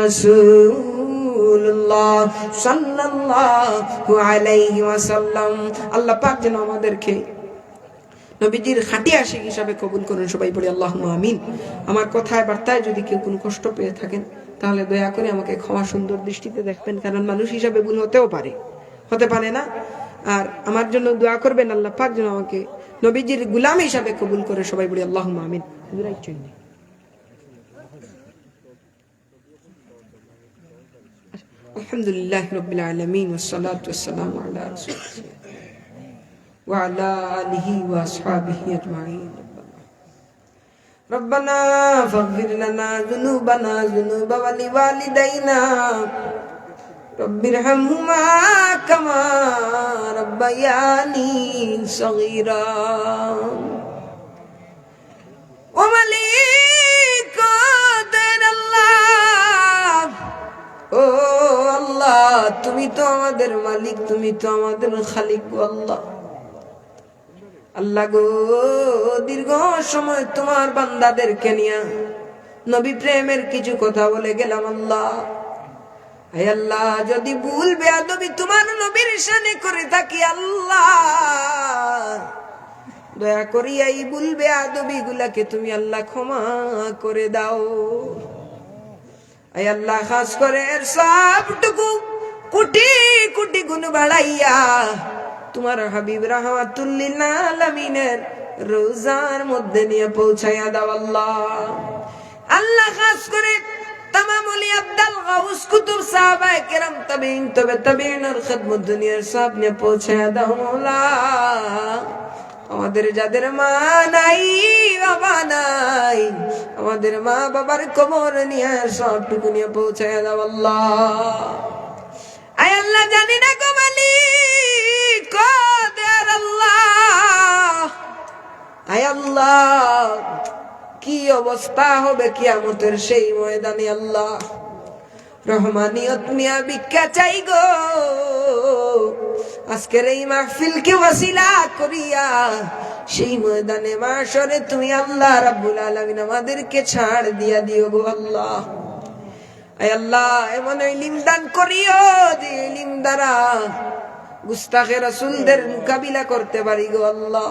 রাসূলুল্লাহ সাল্লাল্লাহু আলাইহি ওয়াসাল্লাম। আল্লাহ পাক যেন আমাদেরকে নবীজির খাঁটি আশিক হিসাবে কবুল করুন, সবাই বলি আল্লাহ আমিন। আমার কথায়, বার্তায় যদি কেউ কোনো কষ্ট পেয়ে থাকেন, তাহলে দয়া করে আমাকে ক্ষমা সুন্দর দৃষ্টিতে দেখবেন, কারণ মানুষ হিসাবে ভুল হতেও পারে। হতে পারে না? আর আমার জন্য দোয়া করবেন, আল্লাহ পাক যেন আমাকে নবীজির গুলাম হিসাবে কবুল করে, সবাই বলি আল্লাহ আমিন। হুজুর الحمد لله رب العالمين والصلاة والسلام على رسول الله وعلى آله وأصحابه أجمعين. ربنا فاغفر لنا ذنوبنا ذنوب ولوالدينا. رب ارحمهما كما ربياني صغيرا. তুমি তো আমাদের মালিক, তুমি তো আমাদের খালিক, আল্লাহ। আল্লাহ গো, দীর্ঘ সময় তোমার বান্দাদেরকে নিয়ে নবী প্রেমের কিছু কথা বলে গেলাম, আল্লাহ। হে আল্লাহ, যদি ভুল বেয়াদবি তোমার নবীর সানে করে থাকি, আল্লাহ। দয়া করি এই ভুল বেয়াদবি গুলাকে তুমি আল্লাহ ক্ষমা করে দাও। আয় আল্লাহ, খাস করে সবটুকু কোটি কোটি গুণ বাড়াইয়া, তোমার হাবিব রাহমাতুল্লিল আলামিনের রোজার মধ্যে নিয়ে পৌঁছাইয়া দাও আল্লাহ। আল্লাহ খাস করে আব্দাল সব নিয়ে আমাদের যাদের মা নাই, বাবা নাই, আমাদের মা বাবার কবর নিয়ে সবটুকু নিয়ে পৌঁছায় দাও আল্লাহ। আয় আল্লাহ জানি না গো মালিক ও আল্লাহ। কি অবস্থা হবে কিয়ামতের সেই ময়দানে আল্লাহ। রহমানিয়ত নিয়া ভিক্ষা চাই গো। আজকের এই মাহফিলকে ওয়াসিলা করিয়া সেই ময়দানে মাসরে তুমি আল্লাহ রাব্বুল আলামিন আমাদেরকে ছাড় দিয়া দিও গো আল্লাহ। আল্লাহ, এমন ইলিম দান করিও যে ইলিম দ্বারা গুস্তাখের রাসূলদের মোকাবিলা করতে পারি গো আল্লাহ।